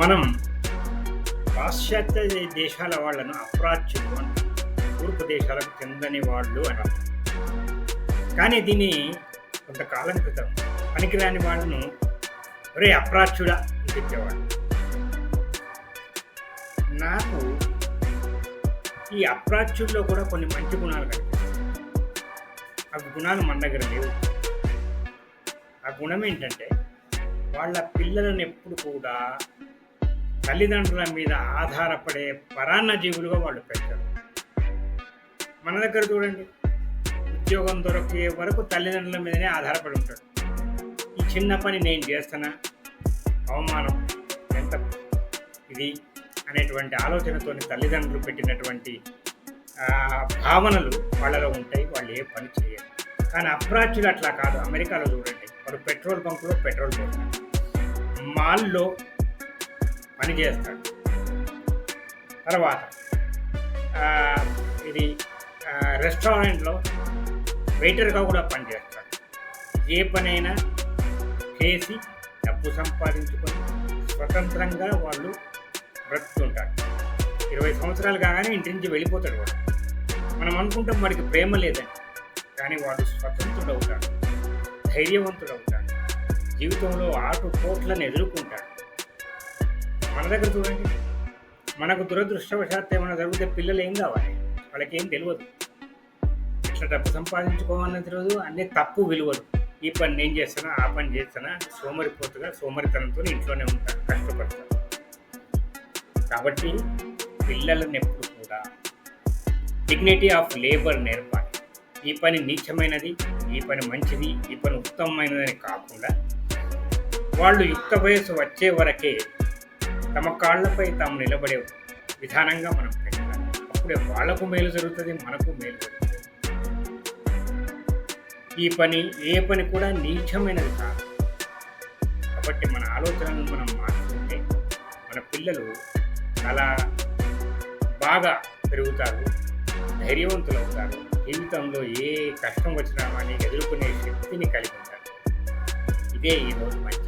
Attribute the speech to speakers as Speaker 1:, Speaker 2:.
Speaker 1: మనం పాశ్చాత్య దేశాల వాళ్ళను అప్రాచ్యులు అంటాం. తూర్పు దేశాలకు చెందని వాళ్ళు అని కానీ దీన్ని కొంతకాలం క్రితం పనికిరాని వాళ్ళను ఒరే అప్రాచ్యుడా అని చెప్పేవాడు నాకు ఈ అప్రాచ్యుల్లో కూడా కొన్ని మంచి గుణాలు కనిపిస్తాయి. ఆ గుణాలు మన దగ్గర లేవు. ఆ గుణం ఏంటంటే వాళ్ళ పిల్లలను ఎప్పుడు కూడా తల్లిదండ్రుల మీద ఆధారపడే పరాన్న జీవులుగా వాళ్ళు పెట్టారు మన దగ్గర చూడండి ఉద్యోగం దొరికే వరకు తల్లిదండ్రుల మీదనే ఆధారపడి ఉంటాడు. ఈ చిన్న పని నేను చేస్తానా? అవమానం. ఎంత ఇది? అనేటువంటి ఆలోచనతో తల్లిదండ్రులు పెట్టినటువంటి భావనలు వాళ్ళలో ఉంటాయి వాళ్ళు ఏ పని చేయరు. కానీ అప్రాచ్యులు అట్లా కాదు. అమెరికాలో చూడండి వాడు పెట్రోల్ బంకులో పెట్రోల్ పోస్తాడు మాల్లో పని చేస్తాడు తర్వాత ఇది రెస్టారెంట్లో వెయిటర్గా కూడా పనిచేస్తాడు. ఏ పనైనా చేసి డబ్బు సంపాదించుకొని స్వతంత్రంగా వాళ్ళు బ్రతుకుతుంటారు. ఇరవై సంవత్సరాలు కాగానే ఇంటి నుంచి వెళ్ళిపోతాడు వాడు. మనం అనుకుంటాం వాడికి ప్రేమ లేదని కానీ వాడు స్వతంత్రుడు అవుతాడు ధైర్యవంతుడు అవుతాడు జీవితంలో ఆటు పోట్లను ఎదుర్కొంటాడు. మన దగ్గర చూడండి. మనకు దురదృష్టవశాత్తు ఏమైనా జరిగితే పిల్లలు ఏం కావాలి? వాళ్ళకి ఏం తెలియదు ఎట్లా డబ్బు సంపాదించుకోవాలని తెలియదు అన్నీ తప్పు విలువలు. ఈ పని నేను చేస్తానా ఆ పని చేస్తానా? సోమరిపోతుగా సోమరితనంతో ఇంట్లోనే ఉంటాను కష్టపడతాను. కాబట్టి పిల్లలను ఎప్పుడు కూడా డిగ్నిటీ ఆఫ్ లేబర్ నేర్పాలి. ఈ పని నీచమైనది ఈ పని మంచిది ఈ పని ఉత్తమమైనదని కాకుండా వాళ్ళు యుక్త వయసు వచ్చే వరకే తమ కాళ్ళపై తాము నిలబడే విధానంగా మనం పెట్టాలి అప్పుడే వాళ్ళకు మేలు జరుగుతుంది మనకు మేలు జరుగుతుంది. ఈ పని ఏ పని కూడా నీచమైనది కాదు. కాబట్టి మన ఆలోచనలను మనం మార్చుకుంటే మన పిల్లలు చాలా బాగా పెరుగుతారు ధైర్యవంతులు అవుతారు జీవితంలో ఏ కష్టం వచ్చినా కానీ ఎదుర్కొనే శక్తిని కలిగి ఉంటారు. ఇదే ఈరోజు మంచి